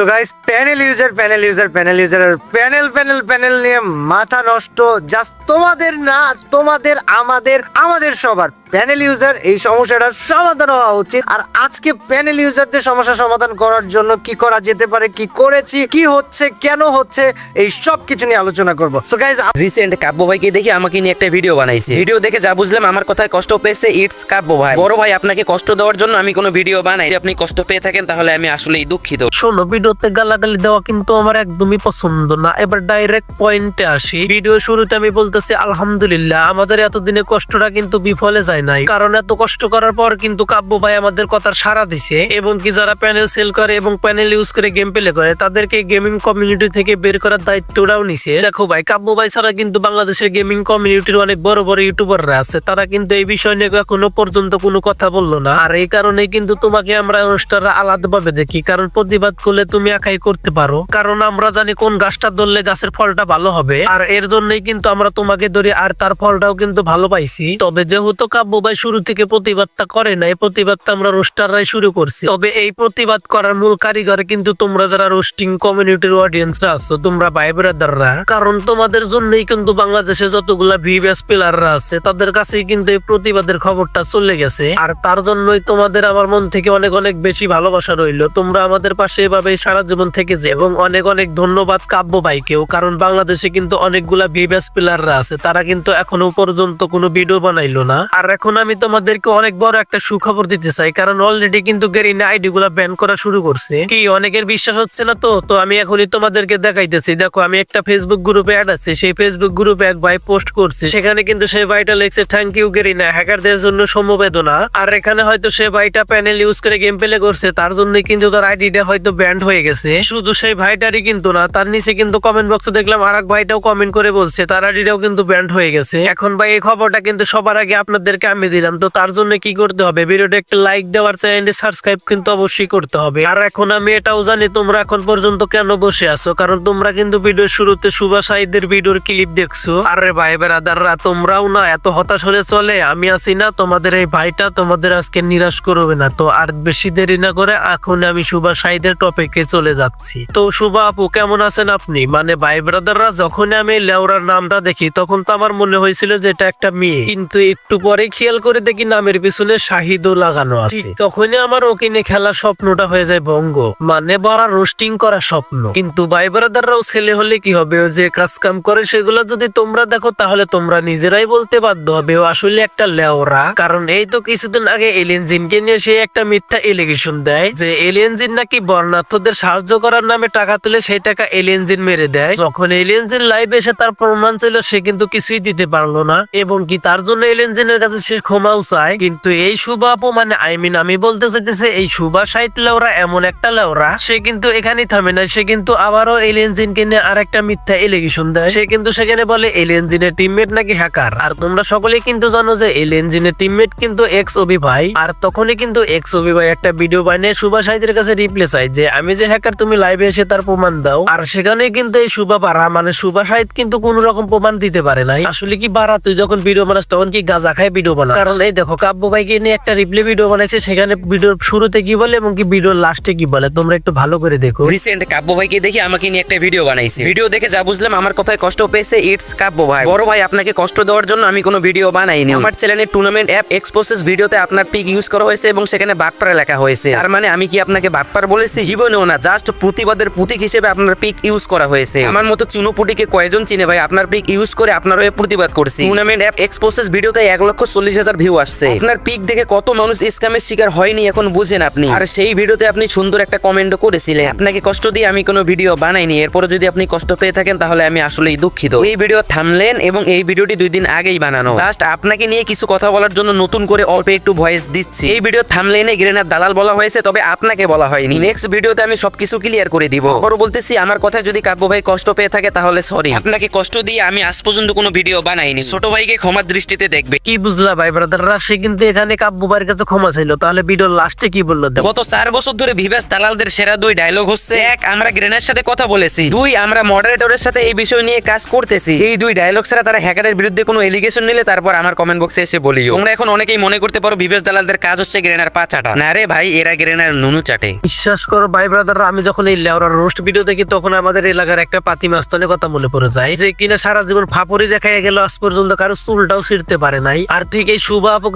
তো guys panel user panel user panel user panel panel panel নিয়ে মাথা নষ্ট। জাস্ট তোমাদের না, তোমাদের, আমাদের আমাদের সবার। প্যানেল ইউজার এই সমস্যাটার সমাধান হওয়া উচিত। আর আজকে প্যানেল ইউজারদের সমস্যা সমাধান করার জন্য কি করা যেতে পারে কি করেছি কি হচ্ছে কেন হচ্ছে এই সব কিছু নিয়ে আলোচনা করব। সো গাইস রিসেন্ট কাব্য ভাইকে দেখে আমাকে নিয়ে একটা ভিডিও বানাইছে। ভিডিও দেখে যা বুঝলাম আমার কথায় কষ্ট পেয়েছে ইটস কাব্য ভাই। বড় ভাই আপনাকে কষ্ট দেওয়ার জন্য আমি কোনো ভিডিও বানাই যদি আপনি কষ্ট পেয়ে থাকেন তাহলে আমি আসলেই দুঃখিত। শোনো ভিডিওতে গালাগালি দেওয়া কিন্তু আমার একদমই পছন্দ না। এবার ডাইরেক্ট পয়েন্টে আসি। ভিডিও শুরুতে আমি বলতেছি আলহামদুলিল্লাহ আমাদের এতদিনে কষ্টটা কিন্তু বিফলে যায় নাই। কারণ এত কষ্ট করার পর কিন্তু কাব্য ভাই আমাদের কথার সাড়া দিছে। এবং কি যারা প্যানেল সেল করে এবং প্যানেল ইউজ করে গেম প্লে করে, তাদেরকে গেমিং কমিউনিটি থেকে বের করার দায়িত্বটাও নিছে। দেখো ভাই, কাব্য ভাই ছাড়া কিন্তু বাংলাদেশের গেমিং কমিউনিটির অনেক বড় বড় ইউটিউবাররা আছে। তারা কিন্তু এই বিষয় নিয়ে এখনও পর্যন্ত কোনো কথা বলল না। আর এই কারণে কিন্তু তোমাকে আমরা অনুষ্ঠানরা আলাদাভাবে দেখি। কারণ প্রতিবাদ করলে তুমি একাই করতে পারো। কারণ আমরা জানি কোন গাছটা ধরলে গাছের ফলটা ভালো হবে। আর এর জন্যই কিন্তু আমরা তোমাকে ধরি আর তার ফলটাও কিন্তু ভালো পাইছি। তবে যেহেতু কাব্য ভাই শুরু থেকে প্রতিবাদটা করে না। এই প্রতিবাদটা আমরা রোস্টাররাই শুরু করছি। তবে এই প্রতিবাদ করার মূল কারিগর কিন্তু তোমরা যারা রোস্টিং কমিউনিটির অডিয়েন্সরা আছো, তোমরা ভাই ব্রাদাররা। কারণ তোমাদের জন্যই কিন্তু বাংলাদেশে যতগুলা ভিভিএস প্লেয়াররা আছে, তাদের কাছেই কিন্তু এই প্রতিবাদের খবরটা চলে গেছে। আর তার জন্যই তোমাদের আমার মন থেকে অনেক অনেক বেশি ভালোবাসা রইল। তোমরা আমাদের পাশে এভাবে সারা জীবন থেকে যে এবং অনেক অনেক ধন্যবাদ কাব্য ভাইকেও। কারণ বাংলাদেশে কিন্তু অনেকগুলা ভিভিএস প্লেয়াররা আছে, তারা কিন্তু এখনও পর্যন্ত কোনো ভিডিও বানাইলো না। আর এখন আমি তোমাদেরকে অনেক বড় একটা সুখবর দিতে চাই, কারণ অলরেডি কিন্তু গেরিনা আইডি গুলা ব্যান করা শুরু করছে। কি, অনেকের বিশ্বাস হচ্ছে না তো? তো আমি এখনই তোমাদেরকে দেখাইতেছি। দেখো, আমি একটা ফেসবুক গ্রুপে অ্যাড আছি, সেই ফেসবুক গ্রুপে এক ভাই পোস্ট করছে। সেখানে কিন্তু সেই ভাইটা লিখছে থ্যাংক ইউ গেরিনা হ্যাকারদের জন্য সমবেদনা। আর এখানে হয়তো সে ভাইটা প্যানেল ইউজ করে গেম প্লে করছে, তার জন্য কিন্তু তার আইডিটা হয়তো ব্যান্ড হয়ে গেছে। শুধু সেই ভাইটারই কিন্তু না, তার নিচে কিন্তু কমেন্ট বক্সে দেখলাম আর ভাইটাও কমেন্ট করে বলছে, তার আইডিটাও কিন্তু ব্যান্ড হয়ে গেছে। এখন ভাই এই খবরটা কিন্তু সবার আগে আপনাদেরকে আমি দিলাম। তো তার জন্য কি করতে হবে? ভিডিওটা একটা লাইক দেওয়ার চ্যানেলটি সাবস্ক্রাইব কিন্তু অবশ্যই করতে হবে। আর এখন আমি এটাও জানি, তোমরা এখন পর্যন্ত কেন বসে আছো? কারণ তোমরা কিন্তু ভিডিওর শুরুতে সুভাষ সাহিদের ভিডিওর ক্লিপ দেখছ। আরে ভাই বেরাদাররা, তোমরাও না এত হতাশ হলে চলে। আমি আছি না, তোমাদের এই ভাইটা তোমাদের আজকে নিরাশ করবে না। তো আর বেশি দেরি না করে এখন আমি সুভাষ সাহিদের টপিকে চলে যাচ্ছি। তো সুভা আপু, কেমন আছেন আপনি? মানে ভাই ব্রাদাররা যখন আমি লেওরার নামটা দেখি, তখন তো আমার মনে হয়েছিল যে এটা একটা মেয়ে। কিন্তু একটু পরে খেয়াল করে দেখি নামের পিছনে শাহিদও লাগানো আছে। তখনই আমার ওকিনে খেলার স্বপ্নটা হয়ে যায় ভঙ্গ। মানে বড় রোস্টিং করা স্বপ্ন। কিন্তু ভাই ব্রাদাররাও ছেলে হলে কি হবে? যে কাজ কাম করে সেগুলো যদি তোমরা দেখো, তাহলে তোমরা নিজেরাই বলতে বাধ্য হবে। ও আসলে একটা লেওরা। কারণ এই তো কিছুদিন আগে এলিয়েন জিনকে নিয়ে সে একটা মিথ্যা এলিগেশন দেয় যে এলিয়েনজিন নাকি বর্ণার্থদের সাহায্য করার নামে টাকা তুলে সেই টাকা এলিয়েন জিন মেরে দেয়। যখন এলিয়েনজিন লাইভ এসে তার প্রমাণ ছিল, সে কিন্তু কিছুই দিতে পারল না। এবং কি তার জন্য এলিয়েন জিনের কাছে সে ক্ষমাও চায়, কিন্তু এই শুভ আপু মানে আই মিন আমি বলতে চাইতেছে, এই শুভা সাহিত্য লেওরা এমন একটা লেওরা, সে কিন্তু এখানেই থামে না, সে কিন্তু আবারও এলিয়েন জিনকে নিয়ে আর একটা মিথ্যা এলিগেশন দেয়। সে কিন্তু সেখানে বলে এলিয়েন জিনের টিমমেট নাকি হ্যাকার আর তোমরা সকলেই কিন্তু জানো যে এলিয়েন জিনের টিমমেট কিন্তু এক্স অভি ভাই, আর তখনই কিন্তু এক্স অভি ভাই একটা ভিডিও বানিয়ে সুভা সাহিদের কাছে রিপ্লে চাই যে, আমি যে হ্যাকার তুমি লাইভে এসে তার প্রমাণ দাও। আর সেখানে কিন্তু এই শুভা পারা মানে শুভা সাহিদ কিন্তু কোন রকম প্রমাণ দিতে পারে নাই। আসলে কি বারা তুই যখন ভিডিও বানাস, তখন কি গাজা খায় ভিডিও বানা কারণ এই দেখো কাব্য ভাইকে নিয়ে একটা রিপ্লে ভিডিও বানাইছে সেখানে ভিডিওর শুরুতে কি বলে এবং কি ভিডিওর লাস্টে কি বলে তোমরা একটু ভালো করে দেখো। রিসেন্ট কাব্য ভাইকে দেখে আমাকে নিয়ে একটা ভিডিও বানাইছে। ভিডিও দেখে যা বুঝলাম আমার কথায় কষ্ট পেয়েছে ইটস কাব্য ভাই। বড় ভাই আপনাকে কষ্ট দেওয়ার জন্য আমি কোনো ভিডিও বানাইনি। আমার চ্যানেলের টুর্নামেন্ট অ্যাপ এক্সপোসেস ভিডিওতে আপনার পিক ইউজ করা হয়েছে এবং সেখানে বাটপাড়া লেখা হয়েছে। তার মানে আমি কি আপনাকে বাটপার বলেছি? জীবনেও না জাস্ট প্রতিবাদের প্রতীক হিসেবে আপনার পিক ইউজ করা হয়েছে। আমার মতো চুনোপুটিকে কয়জন চিনে ভাই? আপনার পিক ইউজ করে আপনার হয়ে প্রতিবাদ করছি। টুর্নামেন্ট অ্যাপ এক্সপোসেস ভিডিওতে এক লক্ষ চল্লিশ হাজার ভিউ আসছে। আপনার পিক দেখে কত মানুষ স্ক্যামের শিকার হয়নি এখন বুঝেন আপনি। আর সেই ভিডিওতে আপনি সুন্দর একটা কমেন্টও করেছিলেন। আপনাকে কষ্ট দিয়ে আমি কোনো ভিডিও বানাইনি এরপরে যদি আপনি কষ্ট পেয়ে থাকেন তাহলে আমি আসলেই দুঃখিত। এই ভিডিও থামলেন এবং এই ভিডিওটি দুই দিন আগেই বানানো। জাস্ট আপনাকে নিয়ে কিছু কথা বলার জন্য নতুন করে অল্প একটু ভয়েস দিচ্ছি। এই ভিডিও থামলেনে গ্রেনার দালাল বলা হয়েছে তবে আপনাকে বলা হয়নি। নেক্সট ভিডিওতে আমি সবকিছু ক্লিয়ার করে দিব। আবারও বলতেছি আমার কথা যদি কাব্য ভাই কষ্ট পেয়ে থাকে তাহলে সরি আপনাকে কষ্ট দিয়ে আমি আজ পর্যন্ত কোনো ভিডিও বানাইনি। ছোট ভাইকে ক্ষমার দৃষ্টিতে দেখবে। কি বুঝলা না ভাই ব্রাদাররা সে কিন্তু এখানে কাব্য ভাইয়ের কাছে ক্ষমা ছিল তাহলে ভিডিওর লাস্টে কি বলল গত চার বছর ধরে ভিভাস দালালদের সেরা দুই ডায়লগ হচ্ছে এক আমরা গ্রেনের সাথে কথা বলেছি দুই আমরা মডারেটরের সাথে এই বিষয় নিয়ে কাজ করতেছি। এই দুই ডায়লগ ছাড়া তারা হ্যাকারের বিরুদ্ধে কোনো এলিগেশন নিলে তারপর আমার কমেন্ট বক্সে এসে বলিও। তোমরা এখন অনেকেই মনে করতে পারো ভিভাস দালালদের কাজ হচ্ছে গ্রেনার পা চাটা। না রে ভাই এরা গ্রেনার নুনু চাটে। বিশ্বাস করো ভাই ব্রাদাররা আমি যখন এই লেওরার রোস্ট ভিডিও দেখি তখন আমাদের এলাকার একটা পাতি মাস্তানের কথা মনে পড়ে যায়। যে কিনা সারা জীবন ফাপড়ি দেখাই গেল আজ পর্যন্ত কারও চুলটাও ছিঁড়তে পারে নাই। আর ঠিক এই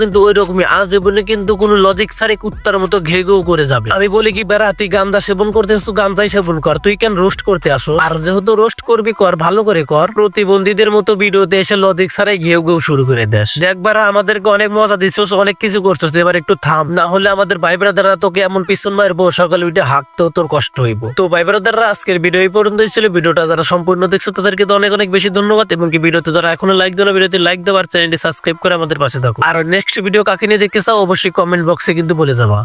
কিন্তু ওই রকমই আজীবনে কিন্তু কোনো লজিক ছাড়ে কুত্তার মতো ঘে ঘেউ করে যাবে। আমি বলি কি, বেড়া, তুই গান্দা সেবন করতেছ তুই গান্দাই সেবন কর, তুই কেন রোস্ট করতে আসো? আর যেহেতু রোস্ট করবি, কর, ভালো করে কর। প্রতিবন্ধীদের মতো ভিডিওতে এসে লজিক ছাড়াই ঘেউ ঘেউ শুরু করে দেশ একবার আমাদেরকে অনেক মজা দিচ্ছিস, অনেক কিছু করছিস, এবার একটু থাম। না হলে আমাদের ভাই ব্রাদাররা তোকে এমন পিছন মারবো সকালে উঠে হাঁকতেও তোর কষ্ট হইব। তো ভাই ব্রাদাররা আজকের ভিডিও এই পর্যন্তই ছিল। ভিডিওটা যারা সম্পূর্ণ দেখছ, তাদেরকে তো অনেক অনেক বেশি ধন্যবাদ। এবং কি, ভিডিওতে যারা এখনও লাইক দেওয়া ভিডিওতে লাইক দেওয়ার চ্যানেলটি সাবস্ক্রাইব করে আমাদের পাশে থাকো আর নেক্সট ভিডিও কাকে নিয়ে দেখতে চাও, অবশ্যই কমেন্ট বক্সে কিন্তু বলে যাবা।